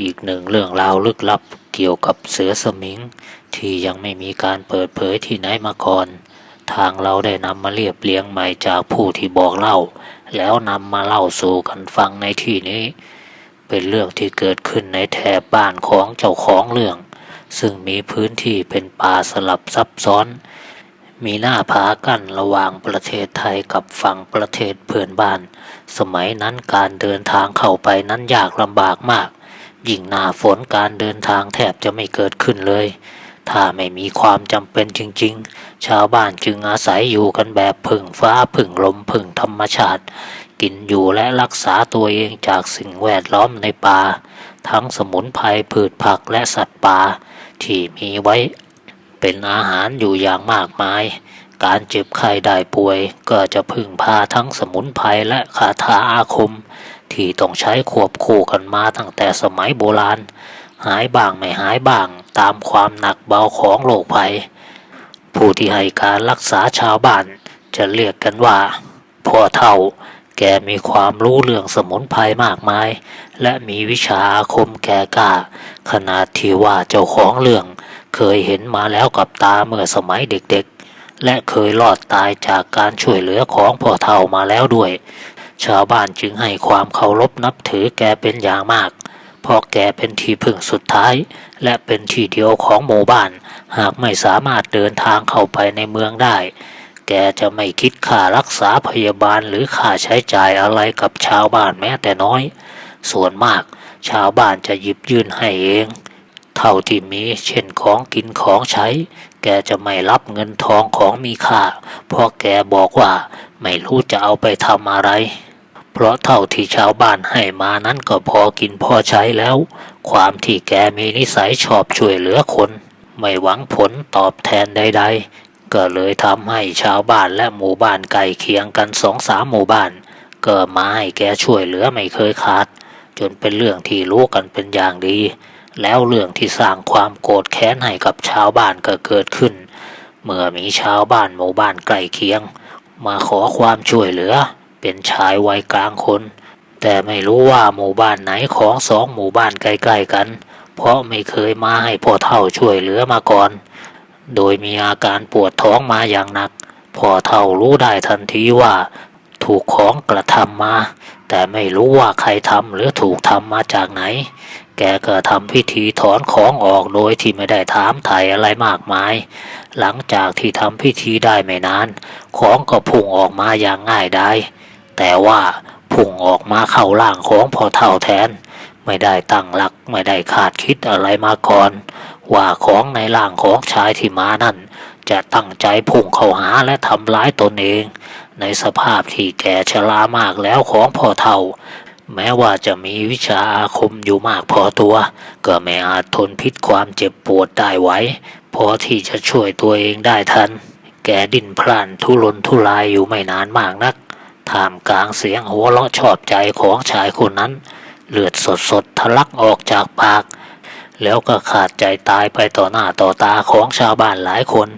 อีกหนึ่งเรื่องราวลึกลับเกี่ยวกับเสือสมิง ที่ยังไม่มีการเปิดเผยที่ไหนมาก่อน ทางเราได้นำมาเรียบเรียงใหม่จากผู้ที่บอกเล่า แล้วนำมาเล่าสู่กันฟังในที่นี้ เป็นเรื่องที่เกิดขึ้นในแถบบ้านของเจ้าของเรื่อง ซึ่งมีพื้นที่เป็นป่าสลับซับซ้อน มีหน้าผากั้นระหว่างประเทศไทยกับฝั่งประเทศเพื่อนบ้าน สมัยนั้นการเดินทางเข้าไปนั้นยากลำบากมาก ยิ่งหน้าฝนการเดินทางแทบจะไม่เกิดขึ้นเลย ถ้าไม่มีความจำเป็นจริง ๆ ชาวบ้านจึงอาศัยอยู่กันแบบพึ่งฟ้าพึ่งลมพึ่งธรรมชาติ กินอยู่และรักษาตัวเองจากสิ่งแวดล้อมในป่า ทั้งสมุนไพรพืชผักและสัตว์ป่าที่มีไว้เป็นอาหารอยู่อย่างมากมาย การเจ็บไข้ได้ป่วยก็จะพึ่งพาทั้งสมุนไพรและคาถาอาคม ที่ต้องใช้ควบคู่กันมาตั้งแต่สมัยโบราณ หายบ้างไม่หายบ้างตามความหนักเบาของโรคภัย ผู้ที่ให้การรักษาชาวบ้านจะเรียกกันว่าพ่อเท่าแกมีความรู้เรื่องสมุนไพรมากมาย และมีวิชาอาคมแก่กล้า ขนาดที่ว่าเจ้าของเรื่อง เคยเห็นมาแล้วกับตาเมื่อสมัยเด็กๆ และเคยรอดตายจากการช่วยเหลือของพ่อเท่ามาแล้วด้วย ชาวบ้านจึงให้ความเคารพนับถือแกเป็นอย่างมาก เพราะแกเป็นที่พึ่งสุดท้าย และเป็นที่เดียวของหมู่บ้าน หากไม่สามารถเดินทางเข้าไปในเมืองได้ แกจะไม่คิดค่ารักษาพยาบาลหรือค่าใช้จ่ายอะไรกับชาวบ้านแม้แต่น้อย ส่วนมากชาวบ้านจะหยิบยื่นให้เอง เท่าที่มีเช่นของกินของใช้ แกจะไม่รับเงินทองของมีค่า เพราะแกบอกว่าไม่รู้จะเอาไปทำอะไร เพราะเท่าที่ชาวบ้านให้มานั้นก็พอกินพอใช้แล้ว ความที่แกมีนิสัยชอบช่วยเหลือคน ไม่หวังผลตอบแทนใด ๆ ก็เลยทำให้ชาวบ้านและหมู่บ้านใกลเคียงกันสองสามหมู่บ้าน ก็มาให้แกช่วยเหลือไม่เคยขาด จนเป็นเรื่องที่รู้กันเป็นอย่างดี แล้วเรื่องที่สร้างความโกรธแค้นให้กับชาวบ้านก็เกิดขึ้น เมื่อมีชาวบ้านหมู่บ้านใกล้เคียง มาขอความช่วยเหลือ เป็นชายวัยกลางคน แต่ไม่รู้ว่าหมู่บ้านไหนของสองหมู่บ้านใกล้ๆกัน เพราะไม่เคยมาให้พ่อเฒ่าช่วยเหลือมาก่อน โดยมีอาการปวดท้องมาอย่างหนัก พ่อเฒ่ารู้ได้ทันทีว่า ถูกของกระทำมา แต่ไม่รู้ว่าใครทำหรือถูกทำมาจากไหน แกก็ทำพิธีถอนของออกโดยที่ไม่ได้ถามไถ่อะไรมากมาย หลังจากที่ทำพิธีได้ไม่นาน ของก็พุ่งออกมาอย่างง่ายได้ แต่ว่าพุ่งออกมาเข้าร่างของพ่อเท่าแทน ไม่ได้ตั้งหลักไม่ได้คาดคิดอะไรมาก่อน ว่าของในร่างของชายที่มานั่น จะตั้งใจพุ่งเข้าหาและทำร้ายตนเอง ในสภาพที่แก่ชรามากแล้วของพ่อเท่าแม้ว่าจะมีวิชาอาคมอยู่มากพอตัว ก็ไม่อาจทนพิษความเจ็บปวดได้ไว้พอที่จะช่วยตัวเองได้ทัน แกดิ้นพล่านทุรนทุรายอยู่ไม่นานมากนัก ท่ามกลางเสียงหัวเราะชอบใจของชายคนนั้น เลือดสดๆทะลักออกจากปาก แล้วก็ขาดใจตายไปต่อหน้าต่อตาของชาวบ้านหลายคน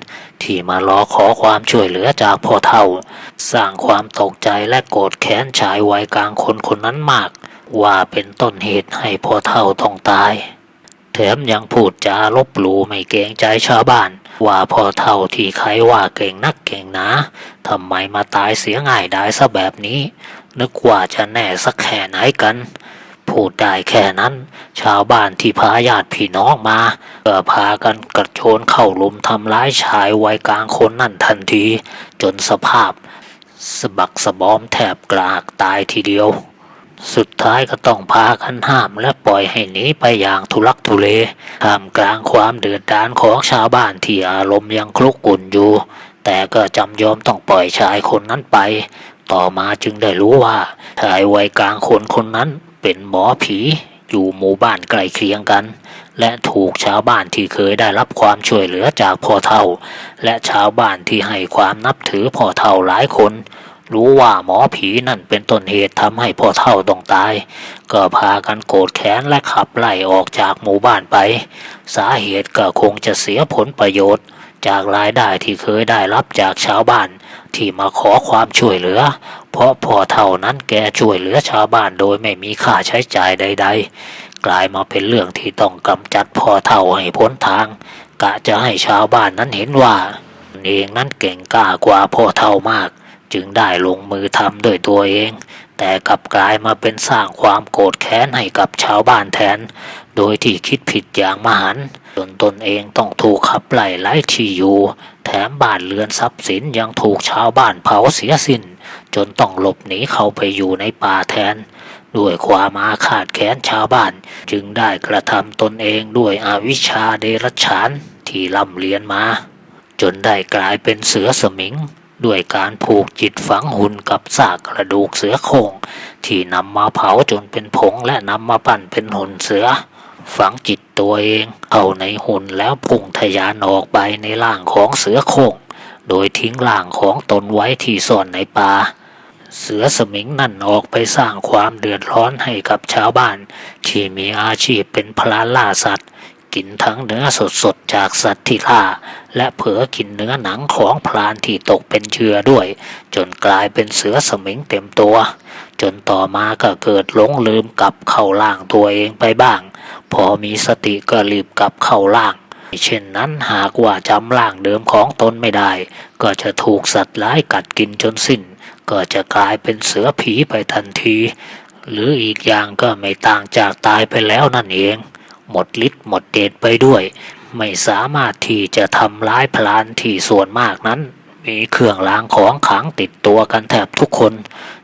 ที่มารอขอความช่วยเหลือจากพ่อเฒ่า สร้างความตกใจและโกรธแค้นชายวัยกลางคนคนนั้นมาก ว่าเป็นต้นเหตุให้พ่อเฒ่าต้องตาย แถมยังพูดจาลบหลู่ไม่เกรงใจชาวบ้าน ว่าพ่อเฒ่าที่ใครว่าเก่งนักเก่งหนาทำไมมาตายเสียง่ายได้ซะแบบนี้ นึกว่าจะแน่สักแค่ไหนกัน พูดได้แค่นั้น ชาวบ้านที่พาญาติพี่น้องมาก็พากันกระโจนเข้าลุมทำร้ายชายวัยกลางคนนั่นทันที จนสภาพสะบักสะบอมแทบกรากตายทีเดียว สุดท้ายก็ต้องพากันห้ามและปล่อยให้หนีไปอย่างทุลักทุเลท่ามกลางความเดือดดานของชาวบ้านที่อารมณ์ยังคลุกกุ่นอยู่ แต่ก็จำยอมต้องปล่อยชายคนนั้นไป ต่อมาจึงได้รู้ว่าชายวัยกลางคนคนนั้นเป็นหมอผีอยู่หมู่บ้านใกล้เคียงกัน และถูกชาวบ้านที่เคยได้รับความช่วยเหลือจากพ่อเฒ่า และชาวบ้านที่ให้ความนับถือพ่อเฒ่าหลายคน รู้ว่าหมอผีนั่นเป็นต้นเหตุทำให้พ่อเฒ่าต้องตาย ก็พากันโกรธแค้นและขับไล่ออกจากหมู่บ้านไป สาเหตุก็คงจะเสียผลประโยชน์ จากรายได้ที่เคยได้รับจากชาวบ้าน ที่มาขอความช่วยเหลือ เพราะพ่อเท่านั้นแกช่วยเหลือชาวบ้านโดยไม่มีค่าใช้จ่ายใด ๆ กลายมาเป็นเรื่องที่ต้องกำจัดพ่อเท่าให้พ้นทาง กะจะให้ชาวบ้านนั้นเห็นว่าเองนั้นเก่งกล้ากว่าพ่อเท่ามาก จึงได้ลงมือทำด้วยตัวเอง แต่กลับกลายมาเป็นสร้างความโกรธแค้นให้กับชาวบ้านแทน โดยที่คิดผิดอย่างมหันต์จนตนเองต้องถูกขับไล่ไล่ที่อยู่ แถมบ้านเรือนทรัพย์สินยังถูกชาวบ้านเผาเสียสิ้น จนต้องหลบหนีเข้าไปอยู่ในป่าแทนด้วยความอาฆาตแค้นชาวบ้าน จึงได้กระทำตนเองด้วยอาวิชชาเดรัจฉานที่ร่ำเรียนมา จนได้กลายเป็นเสือสมิง ด้วยการผูกจิตฝังหุ่นกับซากกระดูกเสือโครงที่นำมาเผาจนเป็นผงและนำมาปั้นเป็นหุ่นเสือ ฝังจิตตัวเองเข้าในหุ่นแล้วพุ่งทะยานออกไปในร่างของเสือโครงโดยทิ้งร่างของตนไว้ที่ซ่อนในป่าเสือสมิงนั่นออกไปสร้างความเดือดร้อนให้กับชาวบ้าน ที่มีอาชีพเป็นพลานล่าสัตว์ กินทั้งเนื้อสดๆจากสัตว์ที่ล่า และเผลอกินเนื้อหนังของพลานที่ตกเป็นเชื้อด้วย จนกลายเป็นเสือสมิงเต็มตัว จนต่อมาก็เกิดหลงลืมกลับเข้าล่างตัวเองไปบ้าง พอมีสติก็รีบกลับเข้าล่างเช่นนั้นหากว่าจำร่างเดิมของตนไม่ได้ ก็จะถูกสัตว์ร้ายกัดกินจนสิ้น ก็จะกลายเป็นเสือผีไปทันที หรืออีกอย่างก็ไม่ต่างจากตายไปแล้วนั่นเอง หมดฤทธิ์หมดเดชไปด้วย ไม่สามารถที่จะทำร้ายพลานที่ส่วนมากนั้น มีเครื่องรางของขลังติดตัวกันแทบทุกคน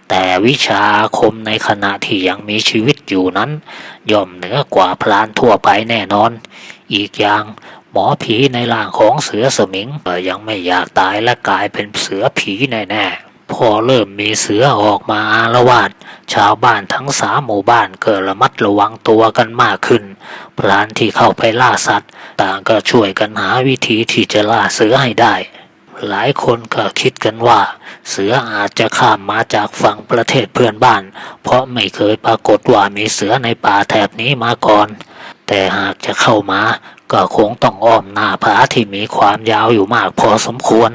แต่วิชาคมในขณะที่ยังมีชีวิตอยู่นั้น ย่อมเหนือกว่าพลานทั่วไปแน่นอน อีกอย่างหมอผีในร่างของเสือสมิงก็ยังไม่อยากตายและกลายเป็นเสือผีแน่ๆ พอเริ่มมีเสือออกมาอารวาสชาวบ้านทั้งสามหมู่บ้านก็ระมัดระวังตัวกันมากขึ้นพรานที่เข้าไปล่าสัตว์ ต่างก็ช่วยกันหาวิธีที่จะล่าเสือให้ได้ หลายคนก็คิดกันว่า เสืออาจจะข้ามมาจากฝั่งประเทศเพื่อนบ้าน เพราะไม่เคยปรากฏว่ามีเสือในป่าแถบนี้มาก่อน แต่หากจะเข้ามาก็คงต้องอ้อมหน้าผาที่มีความยาวอยู่มากพอสมควร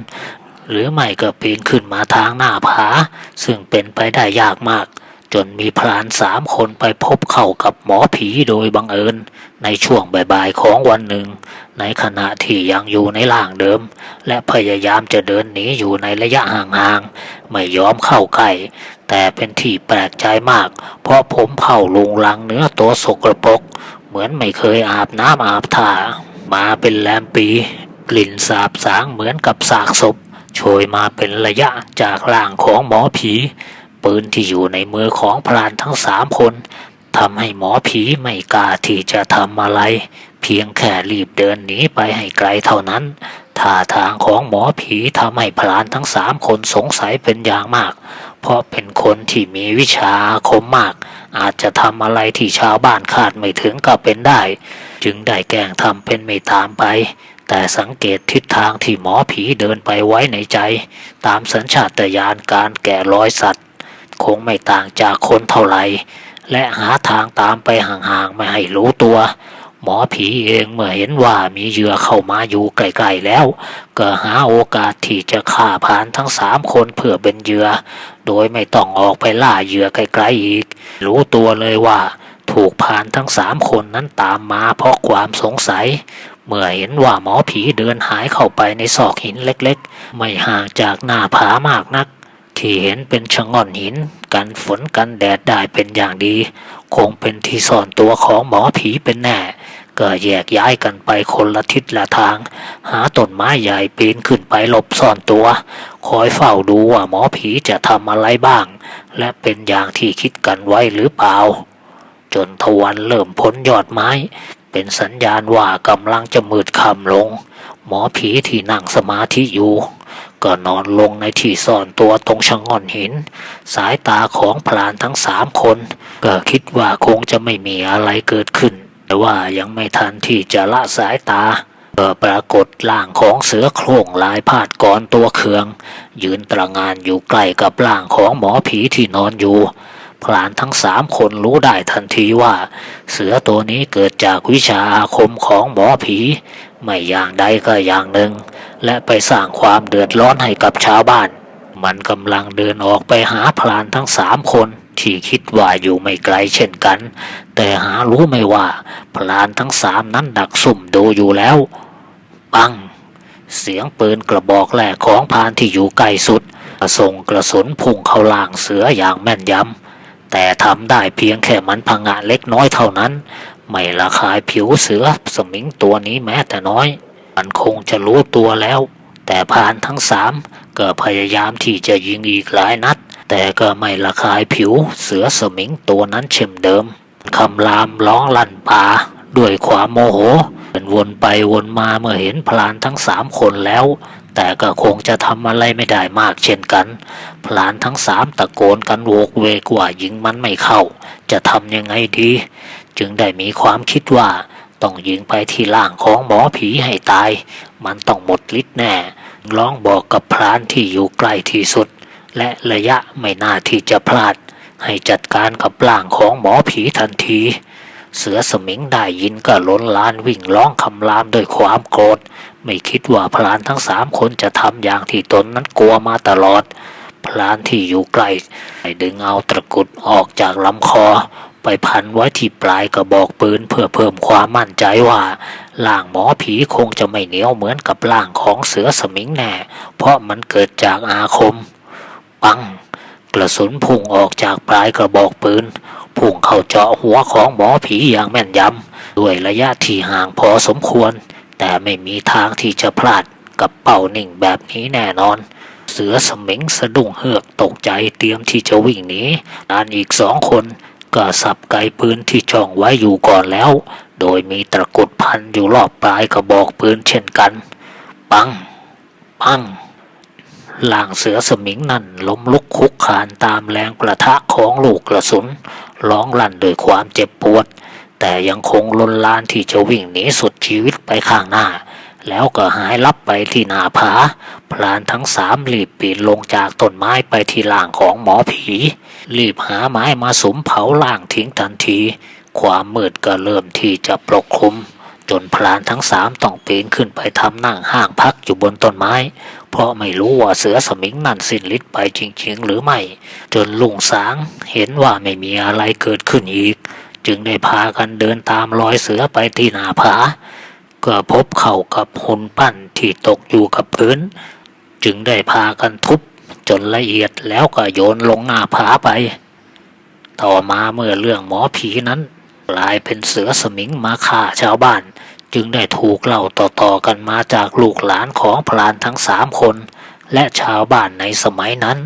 หรือไม่ก็ปีนขึ้นมาทางหน้าผา ซึ่งเป็นไปได้ยากมาก จนมีพรานสามคนไปพบเข้ากับหมอผีโดยบังเอิญ ในช่วงบ่ายๆของวันหนึ่ง ในขณะที่ยังอยู่ในร่างเดิม และพยายามจะเดินหนีอยู่ในระยะห่างๆ ไม่ยอมเข้าใกล้แต่เป็นที่แปลกใจมาก เพราะผมเผาลุงลังเนื้อตัวสกรปรกเหมือนไม่เคยอาบน้ำอาบท่ามาเป็นแรมปี กลิ่นสาบสางเหมือนกับสากศพ โชยมาเป็นระยะจากร่างของหมอผี ปืนที่อยู่ในมือของพรานทั้งสามคนทำให้หมอผีไม่กล้าที่จะทำอะไร เพียงแค่รีบเดินหนีไปให้ไกลเท่านั้นท่าทางของหมอผีทำให้พรานทั้งสามคนสงสัยเป็นอย่างมาก เพราะเป็นคนที่มีวิชาอาคมมาก อาจจะทำอะไรที่ชาวบ้านคาดไม่ถึงก็เป็นได้ จึงได้แกล้งทำเป็นไม่ตามไป แต่สังเกตทิศทางที่หมอผีเดินไปไว้ในใจ ตามสัญชาตญาณการแก่รอยสัตว์ คงไม่ต่างจากคนเท่าไหร่และหาทางตามไปห่างๆไม่ให้รู้ตัว หมอผีเองเมื่อเห็นว่ามีเหยื่อเข้ามาอยู่ใกล้ๆแล้ว ก็หาโอกาสที่จะฆ่าพรานทั้งสามคนเพื่อเป็นเหยื่อ โดยไม่ต้องออกไปล่าเหยื่อไกลๆอีก รู้ตัวเลยว่า ถูกพรานทั้งสามคนนั้นตามมาเพราะความสงสัย เมื่อเห็นว่าหมอผีเดินหายเข้าไปในซอกหินเล็กๆ ไม่ห่างจากหน้าผามากนัก ที่เห็นเป็นชะง่อนหิน กันฝนกันแดดได้เป็นอย่างดี คงเป็นที่ซ่อนตัวของหมอผีเป็นแน่ ก็แยกย้ายกันไปคนละทิศละทาง หาต้นไม้ใหญ่ปีนขึ้นไปหลบซ่อนตัว คอยเฝ้าดูว่าหมอผีจะทำอะไรบ้าง และเป็นอย่างที่คิดกันไว้หรือเปล่า จนทวันเริ่มพ้นยอดไม้ เป็นสัญญาณว่ากำลังจะมืดค่ำลง หมอผีที่นั่งสมาธิอยู่ ก็นอนลงในที่ซ่อนตัวตรงชะง่อนหิน สายตาของพรานทั้งสามคน ก็คิดว่าคงจะไม่มีอะไรเกิดขึ้น แต่ว่ายังไม่ทันที่จะละสายตาก็ปรากฏร่างของเสือโคร่งลายพาดก่อนตัวเคือง ยืนตระงานอยู่ใกล้กับร่างของหมอผีที่นอนอยู่ พรานทั้งสามคนรู้ได้ทันทีว่า เสือตัวนี้เกิดจากวิชาอาคมของหมอผี ไม่อย่างใดก็อย่างหนึ่ง และไปสร้างความเดือดร้อนให้กับชาวบ้าน มันกำลังเดินออกไปหาพรานทั้งสามคนที่คิดว่าอยู่ไม่ไกลเช่นกัน แต่หารู้ไม่ว่า พลานทั้งสามนั้นดักซุ่มดูอยู่แล้ว ปัง เสียงปืนกระบอกแรกของพรานที่อยู่ใกล้สุดส่งกระสุนพุ่งเข้าล่างเสืออย่างแม่นยำ แต่ทำได้เพียงแค่มันพังงะเล็กน้อยเท่านั้น ไม่ละคายผิวเสือสมิงตัวนี้แม้แต่น้อย มันคงจะรู้ตัวแล้ว แต่พานทั้งสามก็พยายามที่จะยิงอีกหลายนัด แต่ก็ไม่ละคายผิวเสือสมิงตัวนั้นเช่นเดิมคำรามร้องลั่นป่าด้วยความโมโหเดินวนไปวนมาเมื่อเห็นพลานทั้งสามคนแล้ว แต่ก็คงจะทำอะไรไม่ได้มากเช่นกัน พลานทั้งสามตะโกนกันโวกเวกว่ายิงมันไม่เข้า จะทำยังไงดี จึงได้มีความคิดว่าต้องยิงไปที่ล่างของหมอผีให้ตาย มันต้องหมดฤทธิ์แน่ ร้องบอกกับพรานที่อยู่ใกล้ที่สุด และระยะไม่น่าที่จะพลาด ให้จัดการกับร่างของหมอผีทันที เสือสมิงได้ยินก็ล้นลานวิ่งร้องคำรามด้วยความโกรธ ไม่คิดว่าพลานทั้งสามคนจะทำอย่างที่ตนนั้นกลัวมาตลอด พลานที่อยู่ใกล้ได้ดึงเอาตะกุดออกจากลำคอ ไปพันไว้ที่ปลายกระบอกปืนเพื่อเพิ่มความมั่นใจว่าร่างหมอผีคงจะไม่เหนียวเหมือนกับร่างของเสือสมิงแน่ เพราะมันเกิดจากอาคม ปัง กระสุนพุ่งออกจากปลายกระบอกปืน พุ่งเข้าเจาะหัวของหมอผีอย่างแม่นยำด้วยระยะที่ห่างพอสมควร แต่ไม่มีทางที่จะพลาดกับเป้านิ่งแบบนี้แน่นอน เสือสมิงสะดุ้งเฮือกตกใจเตรียมที่จะวิ่งหนีด้านอีกสองคนก็สับไกปืนที่ช่องไว้อยู่ก่อนแล้ว โดยมีตะกุดพันอยู่รอบปลายกระบอกปืนเช่นกัน ปัง ปังล่างเสือสมิงนั่นล้มลุกคุกคานตามแรงประทะของลูกกระสุน ร้องลั่นด้วยความเจ็บปวด แต่ยังคงลนลานที่จะวิ่งหนีสุดชีวิตไปข้างหน้า แล้วก็หายลับไปที่หน้าผา พลานทั้งสามรีบปีนลงจากต้นไม้ไปที่ล่างของหมอผี รีบหาไม้มาสมเผาล่างทิ้งทันที ความมืดก็เริ่มที่จะปกคลุมจนพลานทั้งสามต้องปีนขึ้นไปทำนั่งห้างพักอยู่บนต้นไม้ เพราะไม่รู้ว่าเสือสมิงนั่นสิ้นฤทธิ์ไปจริงๆ หรือไม่ จนลุงสางเห็นว่าไม่มีอะไรเกิดขึ้นอีก จึงได้พากันเดินตามรอยเสือไปที่หน้าผา ก็พบเข้ากับหุ่นปั้นที่ตกอยู่กับพื้น จึงได้พากันทุบจนละเอียดแล้วก็โยนลงหน้าผาไป ต่อมาเมื่อเรื่องหมอผีนั้นกลายเป็นเสือสมิงมาฆ่าชาวบ้าน จึงได้ถูกเล่าต่อๆกันมาจากลูกหลานของพลานทั้งสามคน และชาวบ้านในสมัยนั้น